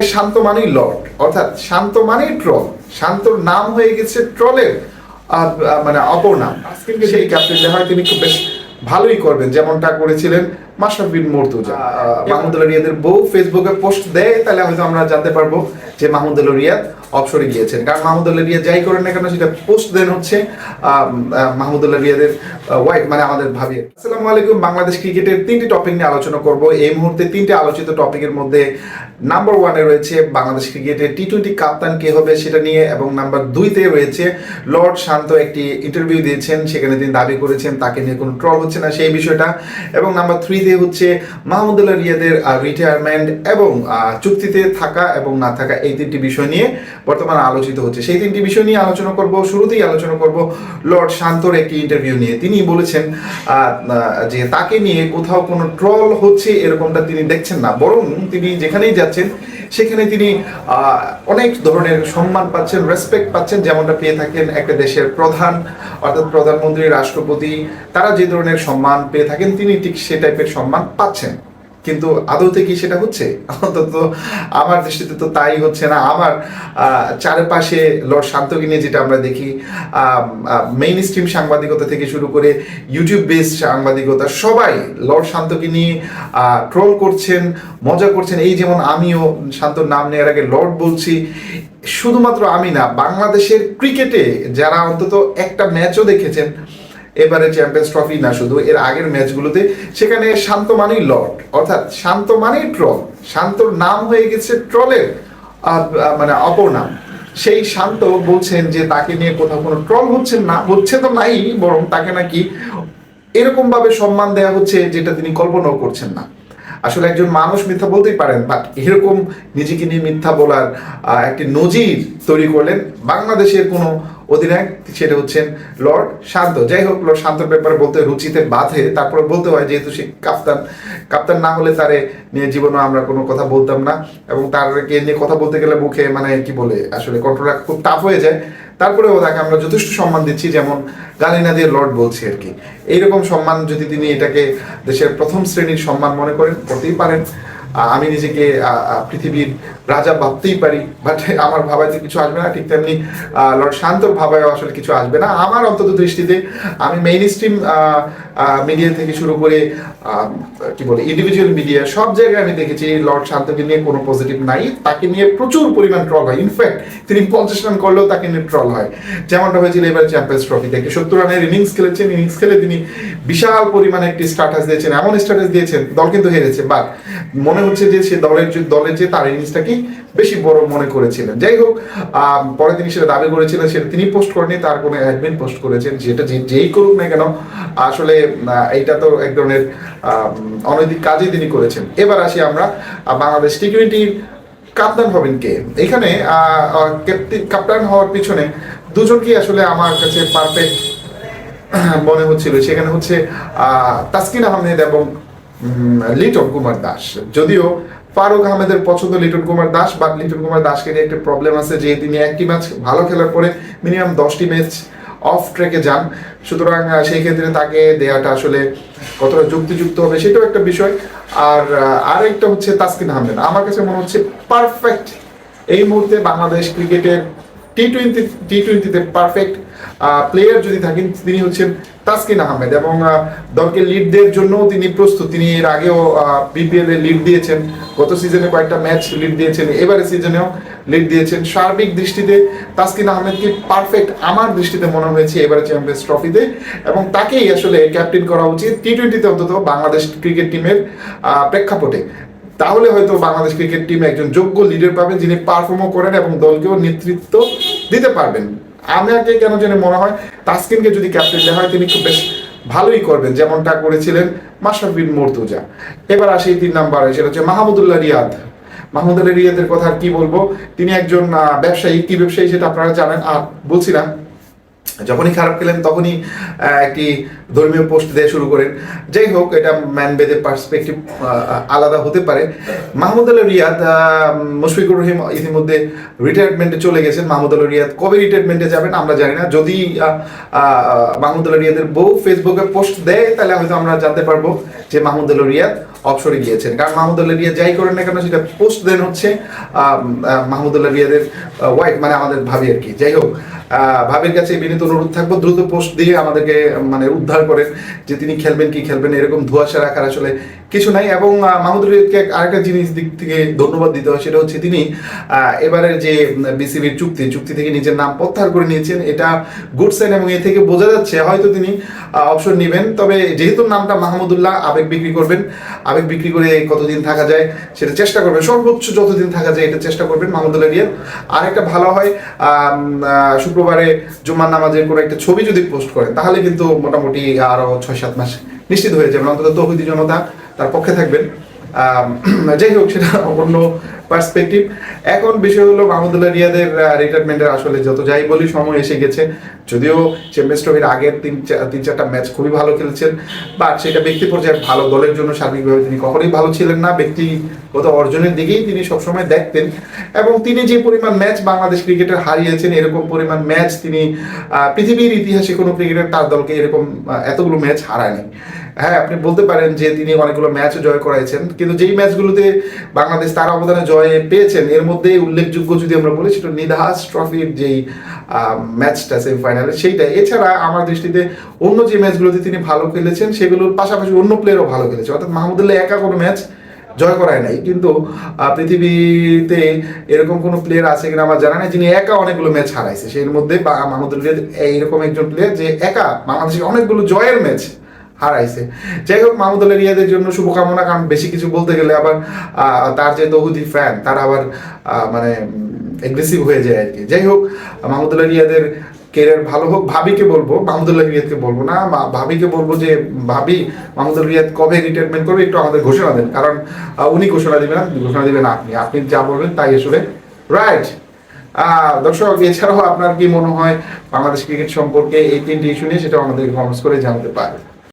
শান্ত মানেই লর্ড অর্থাৎ শান্ত মানেই ট্রল শান্তর নাম হয়ে গেছে ট্রলের মানে অপর নাম। সেই ক্যাপ্টেন হয় তিনি খুব বেশ ভালোই করবেন যেমনটা করেছিলেন মাসাফিন বিন মর্তুজা মাহমুদুল্লাহ রিয়াদের বউ ফেসবুকে পোস্ট দেয় তাহলে হয়তো আমরা জানতে পারব। যে মাহমুদুল্লাহ রিয়াদ অবসরে গিয়েছেন। কারণ মাহমুদুল্লাহ রিয়াদ যাই করেন না কেন, সেটা পোস্ট দেন হচ্ছে মাহমুদুল্লাহ রিয়াদের ওয়াইফ মানে আমাদের ভাবি। আসসালামু আলাইকুম, বাংলাদেশ ক্রিকেটের তিনটি টপিক নিয়ে আলোচনা করব। এই মুহূর্তে তিনটে আলোচিত টপিকের মধ্যে নাম্বার ওয়ানে রয়েছে বাংলাদেশ ক্রিকেটের টি টোয়েন্টি কাপ্তান কে হবে সেটা নিয়ে, এবং নাম্বার দুইতে রয়েছে লর্ড শান্ত একটি ইন্টারভিউ দিয়েছেন, সেখানে তিনি দাবি করেছেন তাকে নিয়ে কোনো ট্রল হচ্ছে না সেই বিষয়টা। এবং নাম্বার থ্রিতে হচ্ছে মাহমুদুল্লাহ রিয়াদের রিটায়ারমেন্ট এবং চুক্তিতে থাকা এবং না থাকা এই তিনটি বিষয় নিয়ে বর্তমানে আলোচিত হচ্ছে। সেই তিনটি বিষয় নিয়ে আলোচনা করব, শুরুতেই আলোচনা করব লর্ড শান্তর একটি ইন্টারভিউ নিয়ে। তিনি বলেছেন যে তাকে নিয়ে কোথাও কোনো ট্রল হচ্ছে এরকমটা তিনি দেখছেন না। বরং তিনি যেখানেই যাচ্ছেন, সেখানে তিনি অনেক ধরনের সম্মান পাচ্ছেন রেসপেক্ট পাচ্ছেন। যেমনটা পেয়ে থাকেন একটা দেশের প্রধান, অর্থাৎ প্রধানমন্ত্রী, রাষ্ট্রপতি, তারা যে ধরনের সম্মান পেয়ে থাকেন, তিনি ঠিক সে টাইপের সম্মান পাচ্ছেন। কিন্তু আদৌতে কি সেটা হচ্ছে? অন্তত আমার দৃষ্টিতে তো তাই হচ্ছে না। আমার চারপাশে লর্ড শান্তকে নিয়ে যেটা আমরা দেখি মেইন স্ট্রিম সাংবাদিকতা থেকে শুরু করে ইউটিউব বেস সাংবাদিকতা, সবাই লর্ড শান্তকে নিয়ে ট্রোল করছেন, মজা করছেন। এই যেমন আমিও শান্তর নাম নেওয়ার আগে লর্ড বলছি, শুধুমাত্র আমি না, বাংলাদেশের ক্রিকেটে যারা অন্তত একটা ম্যাচও দেখেছেন এবারে চ্যাম্পিয়ন্স ট্রফি না শুধু, এর আগের ম্যাচগুলোতে সেখানে শান্ত মানেই লর্ড, অর্থাৎ শান্ত মানেই ট্রল শান্তর নাম হয়ে গেছে ট্রলের মানে অপর নাম। সেই শান্ত বলছেন যে তাকে নিয়ে কোথাও কোনো ট্রল হচ্ছে না, হচ্ছে তো নাই, বরং তাকে নাকি এরকম ভাবে সম্মান দেওয়া হচ্ছে যেটা তিনি কল্পনাও করছেন না। আসলে একজন মানুষ মিথ্যা বলতেই পারেন বাট এরকম নিজেকে নিয়ে মিথ্যা বলার একটি নজির তৈরি করলেন বাংলাদেশের কোনো অধিনায়ক, সেটা হচ্ছেন লর্ড শান্ত। যাই হোক, লর্ড শান্তর ব্যাপারে বলতে রুচিতে বাধে, তারপরে বলতে হয় যেহেতু সে কাপ্তান। কাপ্তান না হলে তারে নিয়ে জীবনে আমরা কোনো কথা বলতাম না এবং তারকে নিয়ে কথা বলতে গেলে মুখে মানে কি বলে, আসলে কন্ট্রোল রাখা খুব টাফ হয়ে যায়। তারপরেও তাকে আমরা যথেষ্ট সম্মান দিচ্ছি, যেমন গালি না দিয়ে লর্ড বলছি আর কি। এইরকম সম্মান যদি তিনি এটাকে দেশের প্রথম শ্রেণির সম্মান মনে করেন, করতেই পারেন। আমি নিজেকে পৃথিবীর রাজা ভাবতেই পারি বাট আমার ভাবায় যে কিছু আসবে না, ঠিক তেমনি লর্ড শান্তর ভাবায় আসলে কিছু আসবে না। আমার অন্তত দৃষ্টিতে আমি মেইন স্ট্রিম মিডিয়া থেকে শুরু করে কি বলে ইন্ডিভিজুয়াল মিডিয়া সব জায়গায় আমি দেখেছি লর্ড শান্তকে নিয়ে কোনো পজিটিভ নাই। তাকে নিয়ে প্রচুর পরিমাণ ট্রল হয়। ইনফ্যাক্ট তিনি পঞ্চাশ রান করলেও তাকে নিয়ে ট্রল হয়। যেমনটা হয়েছিল এবার চ্যাম্পিয়ন্স ট্রফি থেকে সত্তর রানের ইনিংস খেলেছেন। ইনিংস খেলে তিনি বিশাল পরিমাণে একটি স্ট্যাটাস দিয়েছেন, এমন স্ট্যাটাস দিয়েছেন, দল কিন্তু হেরেছে বাট মনে হচ্ছে যে সে দলের যে দলের যে তার ইনিংসটাকে বেশি বড় মনে করেছিলেন। যাই হোক পরে তিনি সেটা দাবি করেছিলেন, সেটা তিনি পোস্ট করেনি তার কোনো অ্যাডমিন পোস্ট করেছেন যেটা যেই করুক না কেন, আসলে এইটা তো এক ধরনের অনৈতিক কাজই তিনি করেছেন। এবার আসি আমরা বাংলাদেশ টি টোয়েন্টির কাপ্তান হবেন কে? এখানে কাপ্তান হওয়ার পিছনে দুজনকেই আসলে আমার কাছে পারফেক্ট মনে হচ্ছিল? সেখানে হচ্ছে তাসকিন আহমেদ এবং লিটন কুমার দাস। যদিও ফারুক আহমেদের পছন্দ লিটন কুমার দাস বাট লিটন কুমার দাসকে নিয়ে একটা প্রবলেম আছে যে তিনি একটি ম্যাচ ভালো খেলার পরে মিনিমাম দশটি ম্যাচ অফ ট্রেকে যান। সুতরাং সেই ক্ষেত্রে তাকে দেওয়াটা আসলে কতটা যুক্তিযুক্ত হবে সেটাও একটা বিষয়। আর আরেকটা হচ্ছে তাসকিন আহমেদ। আমার কাছে মনে হচ্ছে পারফেক্ট এই মুহূর্তে বাংলাদেশ ক্রিকেটের টি টোয়েন্টি টি টোয়েন্টিতে পারফেক্ট প্লেয়ার যদি থাকেন, তিনি হচ্ছেন তাসকিন আহমেদ এবং দলকে লিড দেওয়ার জন্য তিনি প্রস্তুত। তিনি এর আগেও বিপিএল এ লিড দিয়েছেন। গত সিজনে কয়েকটা ম্যাচ লিড দিয়েছেন। এবারে সিজনেও লিড দিয়েছেন। সার্বিক দৃষ্টিতে তাসকিন আহমেদকে পারফেক্ট আমার দৃষ্টিতে মনে হয়েছে এবারে চ্যাম্পিয়ন্স ট্রফিতে এবং তাকেই আসলে ক্যাপ্টেন করা উচিত। টি টোয়েন্টিতে অন্তত বাংলাদেশ ক্রিকেট টিমের প্রেক্ষাপটে। তাহলে হয়তো বাংলাদেশ ক্রিকেট টিম একজন যোগ্য লিডার পাবেন যিনি পারফর্মও করেন এবং দলকেও নেতৃত্ব দিতে পারবেন। আমাকে কেন জানি মনে হয়, তাসকিনকে যদি ক্যাপ্টেন দেওয়া হয়, তিনি খুব বেশ ভালোই করবেন, যেমনটা করেছিলেন মাশরাফ বিন মর্তুজা। এবার আসি তিন নাম্বারে, সেটা হচ্ছে মাহমুদুল্লাহ রিয়াদ। মাহমুদুল্লাহ রিয়াদের কথা কি বলব? তিনি একজন ব্যবসায়ী। কি ব্যবসায়ী সেটা আপনারা জানেন? আর বলছি না। যখনই খারাপ খেলেন তখনই একটি ধর্মীয় পোস্ট দেওয়া শুরু করেন। যাই হোক, এটা ম্যানবেদের পার্সপেক্টিভ আলাদা হতে পারে। মাহমুদ আল রিয়াদ মুশফিকুর রহিম ইতিমধ্যে রিটায়ারমেন্টে চলে গেছেন। মাহমুদ আল রিয়াদ কবে রিটায়ারমেন্টে যাবেন আমরা জানি না। যদি মাহমুদ আল রিয়াদের বউ ফেসবুকে পোস্ট দেয়, তাহলে হয়তো আমরা জানতে পারব। যে মাহমুদুল রিয়াদ অবসরে গিয়েছেন। কারণ মাহমুদুল্লাহ রিয়াদ যাই করেন না কেন, সেটা পোস্ট দেন হচ্ছে মাহমুদুল্লাহ রিয়াদের ওয়াইফ মানে আমাদের ভাবি আর কি। যাই হোক ভাবির কাছে বিনীত অনুরোধ থাকব, দ্রুত পোস্ট দিয়ে আমাদেরকে মানে উদ্ধার করেন, যে তিনি খেলবেন কি খেলবেন এরকম ধোয়াশা রাখার আসলে কিছু নাই এবং মাহমুদুল রিয়াদকে আরেকটা জিনিস দিক থেকে ধন্যবাদ দিতে হয়, সেটা হচ্ছে তিনি এবারের যে বিসিবির চুক্তি চুক্তি থেকে নিজের নাম প্রত্যাহার করে নিয়েছেন, এটা গুড সাইন এবং এ থেকে বোঝা যাচ্ছে, হয়তো তিনি অপশন নেবেন। তবে যেহেতু নামটা মাহমুদুল্লাহ, আবেগ বিক্রি করবেন, আবেগ বিক্রি করে কতদিন থাকা যায়, সেটা চেষ্টা করবেন। সর্বোচ্চ যতদিন থাকা যায়, এটা চেষ্টা করবেন মাহমুদুল্লাহ রিয়াদ। আর একটা ভালো হয় শুক্রবারে জুম্মার নামাজের কোনো একটা ছবি যদি পোস্ট করেন, তাহলে কিন্তু মোটামুটি আরও ছয় সাত মাস নিশ্চিত হয়ে যাবেন। অন্তত তৌহিদি জনতা তার পক্ষে থাকবেন। যাই হোক, সেটা অন্য পার্সপেক্টিভ এখন বিষয় হলো মাহমুদুল্লাহ রিয়াদের রিটায়ারমেন্টের আসলে যত যাই বলি, সময় এসে গেছে। যদিও চ্যাম্পিয়ন্স ট্রফির আগের তিন তিন চারটা ম্যাচ খুবই ভালো খেলছেন বাট সেটা ব্যক্তি পর্যায়ে ভালো দলের জন্য সার্বিকভাবে তিনি কখনোই ভালো ছিলেন না। ব্যক্তিগত অর্জনের দিকেই তিনি সবসময় দেখতেন। এবং তিনি যে পরিমাণ ম্যাচ বাংলাদেশ ক্রিকেটের হারিয়েছেন, এরকম পরিমাণ ম্যাচ তিনি পৃথিবীর ইতিহাসে কোনো ক্রিকেটার তার দলকে এরকম এতগুলো ম্যাচ হারায়নি। হ্যাঁ আপনি বলতে পারেন যে তিনি অনেকগুলো ম্যাচ জয় করাইছেন কিন্তু যেই ম্যাচগুলোতে বাংলাদেশ তার অবদানে জয় পেয়েছেন, এর মধ্যে উল্লেখযোগ্য যদি আমরা বলি, সেটা নিধাস ট্রফির যেই ম্যাচটা সেমিফাইনালে সেইটা। এছাড়া আমার দৃষ্টিতে অন্য যে ম্যাচগুলোতে তিনি ভালো খেলেছেন, সেগুলোর পাশাপাশি অন্য প্লেয়ারও ভালো খেলেছে। অর্থাৎ মাহমুদুল্লাহ একা কোনো ম্যাচ জয় করায় নাই। কিন্তু পৃথিবীতে এরকম কোনো প্লেয়ার আছে কিনা আমার জানা নেই, যিনি একা অনেকগুলো ম্যাচ হারাইছে। সেই মধ্যে বা- মাহমুদুল রিয়াদ এইরকম একজন প্লেয়ার যে একা বাংলাদেশের অনেকগুলো জয়ের ম্যাচ হারাইছে। যাই হোক মাহমুদুল্লাহ রিয়াদের জন্য শুভকামনা, কারণ বেশি কিছু বলতে গেলে আবার তার যে তহুদি ফ্যান তার আবার মানে এগ্রেসিভ হয়ে যায় আর কি। যাই হোক মাহমুদুল্লাহ রিয়াদের কেরিয়ার ভালো হোক, ভাবিকে বলব মাহমুদুল্লাহ রিয়াদকে বলব না ভাবিকে বলব যে, ভাবি মাহমুদুল রিয়াদ কবে রিটায়ারমেন্ট করবে, একটু আমাদের ঘোষণা দেন। কারণ উনি ঘোষণা দিবেন ঘোষণা দিবেন আপনি। আপনি যা বলবেন তাই আসলে রাইট দর্শক, এছাড়াও আপনার কি মনে হয়, বাংলাদেশ ক্রিকেট সম্পর্কে এই তিনটি ইস্যু নিয়ে সেটা আমাদের কমেন্টস করে জানাতে পারে